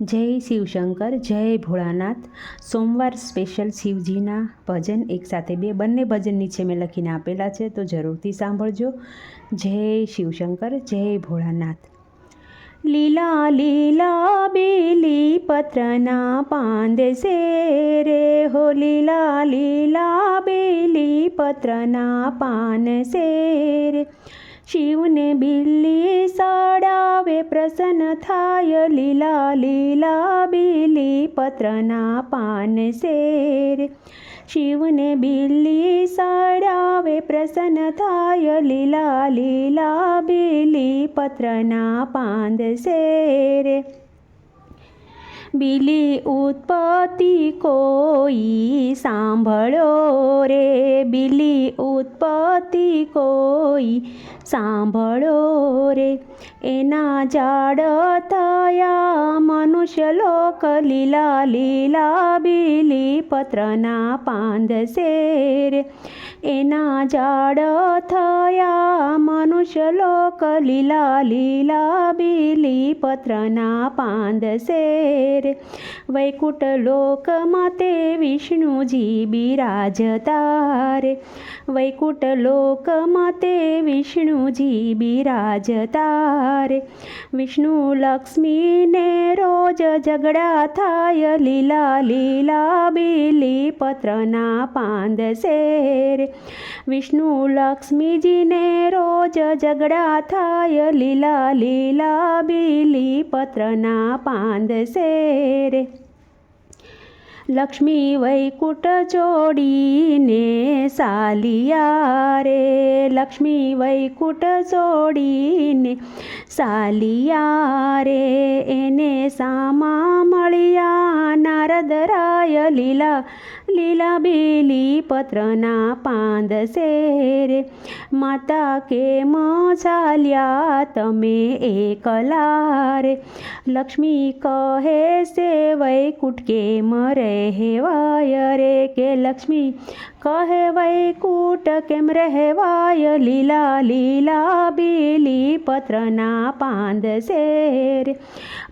જય શિવશંકર, જય ભોળાનાથ. સોમવાર સ્પેશિયલ શિવજીના ભજન એકસાથે બે, બંને ભજન નીચે મેં લખીને આપેલા છે, તો જરૂરથી સાંભળજો. જય શિવશંકર, જય ભોળાનાથ. લીલા લીલા બેલી પત્રના પાંદ સે રે હો? લીલા લીલા બેલી પત્રના પાન સે રે શિવને બિલ્લી સાડાવે, પ્રસન્ન થાય, લીલા લીલા બિલી પત્રના પાન શેર. શિવને બિલ્લી સાડાવે, પ્રસન્ન થાય, લીલા લીલા બિલી પત્રના પાંદ શેર. બિલી ઉત્પત્તિ કોઈ સાંભળો રે. બિલી ઉત્પત્તિ કોઈ સાંભળો રે. એના ઝાડ થયા મનુષ્ય લોક લીલા લીલા બીલી પત્રના પાંદ શેર. એના ઝાડ થયા મનુષ્ય લોક લીલા લીલા બીલી પત્રના પાંદ શેર. વૈકુટ લોકમાં તે વિષ્ણુજી બિરાજતા રે વૈકુંઠ લોકમાં તે વિષ્ણુજી બિરાજતા રે વિષ્ણુ લક્ષ્મીને રોજ ઝઘડા થાય, લીલા લીલા બીલી પત્રના પાંદ શેર. વિષ્ણુ લક્ષ્મીજીને રોજ ઝઘડા થાય, લીલા લીલા બીલી પત્રના પાંદ શેર. લક્ષ્મી વૈકુટ જોડીને સાલિયા રે. લક્ષ્મી વૈકુટ જોડીને સાલિયા રે. એને સામા મળ્યા નારદરાય લીલા લીલા બેલી પત્રના પાંદ રે માતા કેમ ચાલ્યા તમે એકલા રે? લક્ષ્મી કહે સે વૈકુટ કેમ રહેવાય રે કે લક્ષ્મી? કહે કૂટ કેમ રહેવાય? લીલા લીલા બીલી પત્રના પાંદ શેર.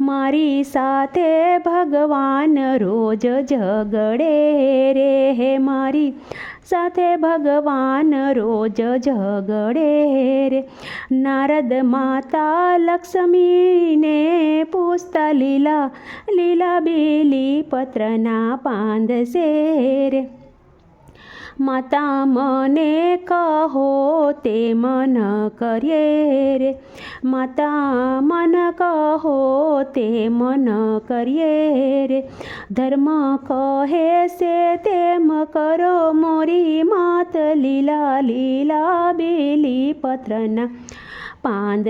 મારી સાથે ભગવાન રોજ ઝગડે રે હે મારી. સાથે ભગવાન રોજ ઝગડે રે. નારદ માતા લક્ષ્મીને પૂછતા લીલા લીલા બેલી પત્રના પાંદ શેર. માતા મને કહો તે મન કરીએ રે. માતા મન કહો તે મન કરીએ રે. ધર્મ કહે છે તેમ કરો મોરી માત. લીલા લીલા બેલી પત્રના પાંદ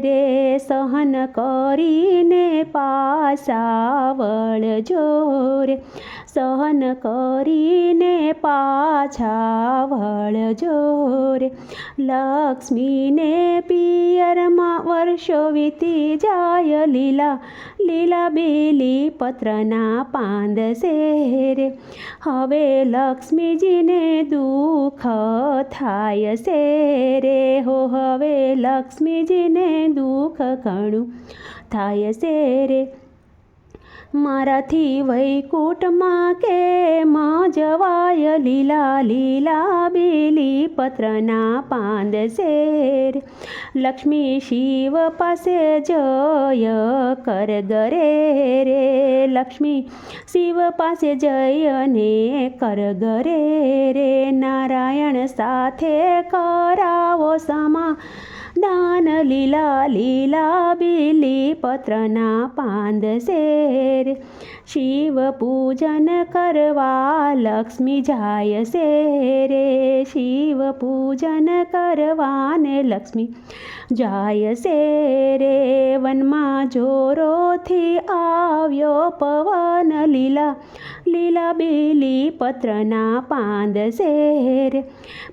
રે. સહન કરીને પાસાવળ વળજો રે. સહન કરીને પાછા વળજો રે લક્ષ્મીને પિયરમાં વર્ષો વીતી જાય લીલા લીલા બેલી પત્રના પાંદ શેરે. હવે લક્ષ્મીજીને દુઃખ થાય છે રે હો, હવે લક્ષ્મીજીને દુઃખ ઘણું થાય છે રે મારાથી વૈકુંઠમાં કેમ જવાય લીલા લીલા બેલી પત્રના પાંદ શેર. લક્ષ્મી શિવ પાસે જય કર ગરે રે. લક્ષ્મી શિવ પાસે જયને કર ગરે રે. નારાયણ સાથે કરાવો સમા દાન લીલા લીલા બીલી પત્રના પાંદ શેર શિવ પૂજન કરવા લક્ષ્મી જાય શેરે શિવ પૂજન કરવાને લક્ષ્મી જાય શેરે વનમાં જોરોથી આવ્યો પવન લીલા લીલા બેલી પત્રના પાંદ શેર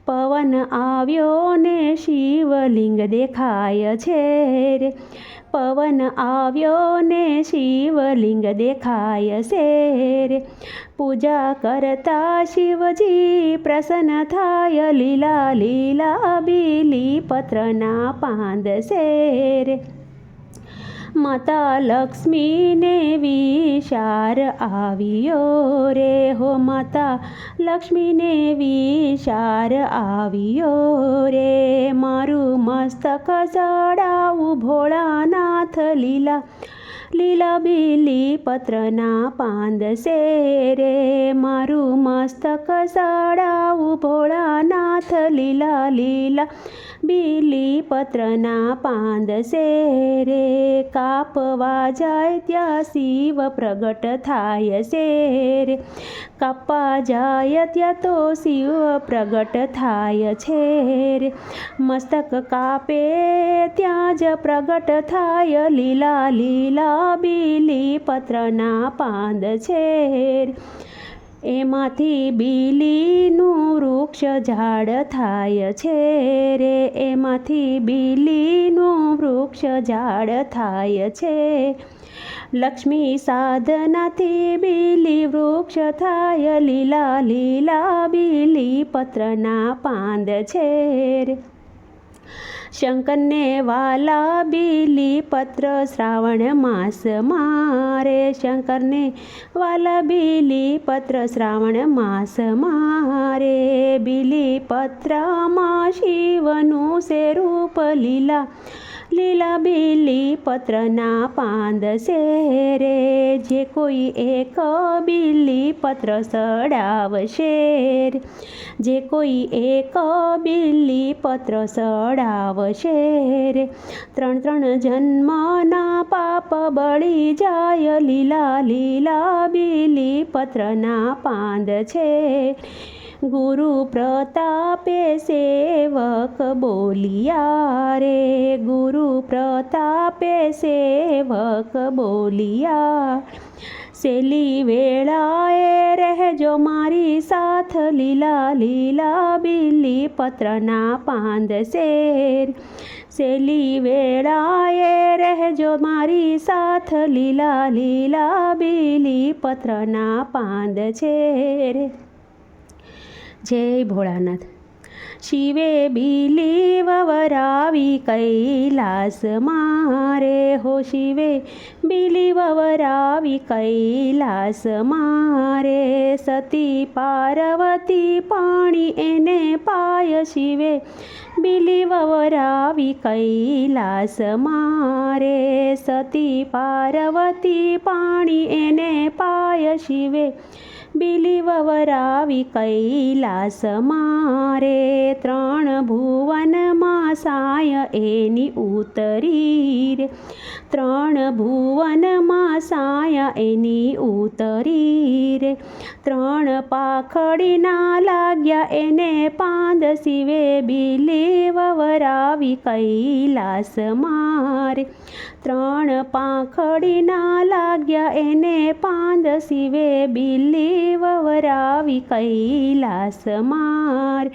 પવન આવ્યો ને શિવલિંગ દેખાય છે રે પવન આવ્યો ને શિવલિંગ દેખાય છે પૂજા કરતા શિવજી પ્રસન્ન થાય, લીલા લીલા બીલી પત્રના પાંદ છે રે માતા લક્ષ્મીને વિશાર આવ્યો રે. હો માતા લક્ષ્મીને વિશાર આવ્યો રે. મારું મસ્તક ચડાવું ભોળાનાથ લીલા બીલી પત્રના પાંદસે રે મારું મસ્તક ચડાવું ભોળાનાથ લીલા લીલા બીલી પત્રના પાંદસે રે કાપવા જાય ત્યાં શિવ પ્રગટ થાય છે રે કાપવા જાય ત્યાં તો શિવ પ્રગટ થાય છે રે મસ્તક કાપે ત્યાં જ પ્રગટ થાય લીલા લીલા બીલી પત્રના પાંદ છે એમાંથી બીલીનું વૃક્ષ ઝાડ થાય છે રે એમાંથી બીલીનું વૃક્ષ ઝાડ થાય છે લક્ષ્મી સાધનાથી બીલી વૃક્ષ થાય. લીલા લીલા બીલી પત્રના પાંદ છે રે શંકરને વાલા બીલી પત્ર શ્રાવણ માસ મારે શંકરને વાલા બીલી પત્ર શ્રાવણ માસ મારે બીલી પત્રમાં શિવનું છે રૂપ લીલા લીલા બીલી પત્રના પાંદ છે રે જે કોઈ એક બીલી પત્ર સડાવશે જે કોઈ એક બીલી પત્ર સડાવશે રે. ત્રણ ત્રણ જન્મના પાપ બળી જાય, લીલા લીલા બીલી પત્રના પાંદ છે. ગુરુ પ્રતાપે સેવક બોલિયા રે ગુરુ પ્રતાપે સેવક બોલિયા. સેલી વેળાએ રહેજો મારી સાથ, લીલા લીલા બીલી પત્રના પાંદ શેર. સેલી વેળાએ રહેજો મારી સાથ, લીલા લીલા બિલી પત્રના પાંદ છે રે જય ભોળાનાથ. શિવે બીલી વવરાવી કૈલાસ મારે હો શિવે બીલી વવરાવી કૈલાસ મારે. સતી પાર્વતી પાણી એને પાય શિવે બીલી વવરાવી કૈલાસ મારે. સતી પાર્વતી પાણી એને પાય શિવે બીલી વવરાવી કૈલાસ મારે ત્રણ ભુવનમાં સાય એની ઉતરી રે ત્રણ ભુવનમાં સાય એની ઉતરી રે ત્રણ પાખડીના લાગ્યા એને પાંદ શિવે બીલી વવરાવી કૈલાસ મારે ત્રણ પાંખડીના લાગ્યા એને પાંદ શિવે બીલી વવરાવી કૈલાસ માર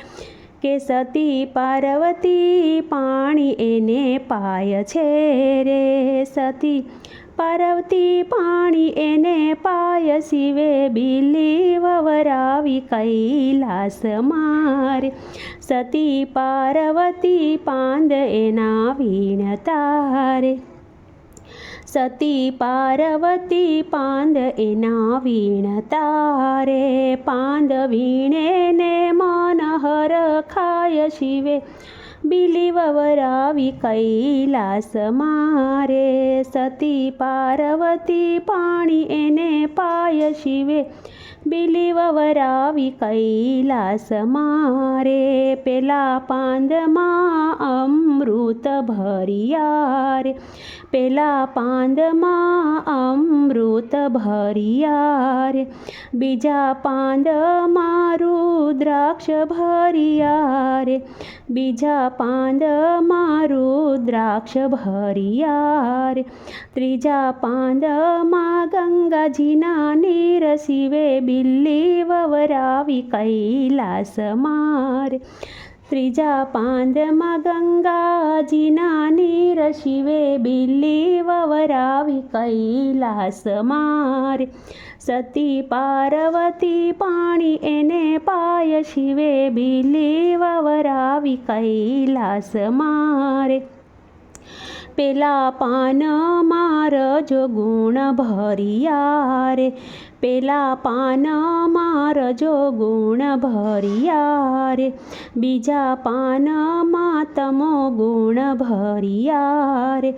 કે સતી પાર્વતી પાણી એને પાય છે રે સતી પાર્વતી પાણી એને પાય શિવે બીલી વવરાવી કૈલાસ માર સતી પાર્વતી પાંદ એના વીણ રે સતી પાર્વતી પાંદ એના વીણતા રે પાંદ વીણે ને મનહર ખાય શિવે બીલી વવરાવી કૈલાસ મારે સતી પાર્વતી પાણી એને પાય શિવે બીલી વવરાવી કૈલાસ મારે પેલા પાંદમાં અમૃત ભરિયા પેલા પાંદમાં અમૃત ભરિયા બીજા પાંદમાં રુદ્રાક્ષ ભરિયા રે બીજા પાંદમાં રુદ્રાક્ષ ભરિયા રે ત્રીજા પાંદમાં ગંગાજીના નીર શિવે બિલ્લી વવરાવી કૈલાસ મારે ત્રીજા પાંદમાં ગંગાજીના નીર શિવે બિલ્લી વવરાવી કૈલાસ મારે સતી પાર્વતી પાણી એને પાય શિવે બિલ્લી વવરાવી કૈલાસ મારે પેલા પાનમાં રજો ગુણ ભરિયા રે પેલા પાનમાં રજો ગુણ ભરિયા રે બીજા પાનમાં તમો ગુણ ભરિયા રે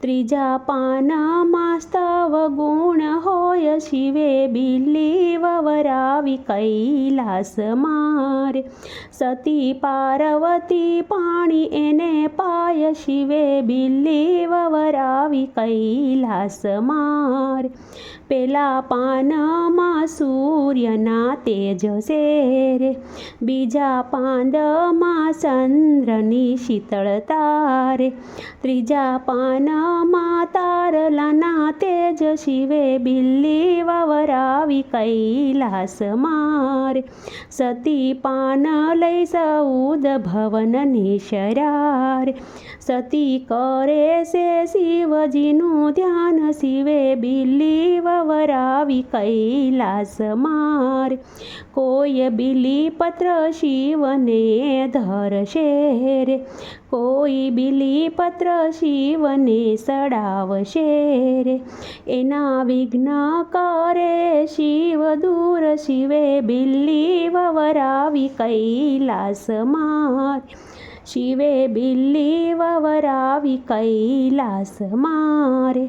ત્રીજા પાનમાં સ્તવ ગુણ હોય શિવે બિલ્લી વવરાવી કૈલાસ મારે, સતી પાર્વતી પાણી એને પાય શિવે બિલ્લી વવરાવી કૈલાસ મારે પેલા પાનમાં સૂર્યના તેજ રે બીજા પાંદમાં ચંદ્રની શીતળતા રે ત્રીજા પાનમાં તારલાના તેજ શિવે બિલ્લી વવરાવી કૈલાસ મારે, સતી પાન લઈ સૌદ ભવન નિશરાર સતી કરે છે શિવજીનું ધ્યાન શિવે બિલ્લી વવરાવી કૈલાસ માર. કોઈ બિલી પત્ર શિવને ધરશે રે. કોઈ બિલી પત્ર શિવને સડાવશે રે. એના વિઘ્ન કરે શિવ દૂર શિવે. બિલ્લી વવરાવી કૈલાસ મારે. શિવે બિલ્લી વવરાવી કૈલાસ મારે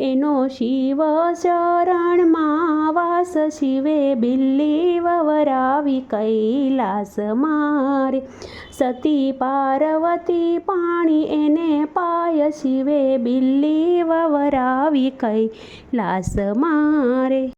એનો શિવ શરણમાં વાસ શિવે બિલ્લી વવરાવી કૈલાસ મારે સતી પાર્વતી પાણી એને પાય શિવે બિલ્લી વવરાવી કૈલાસ મારે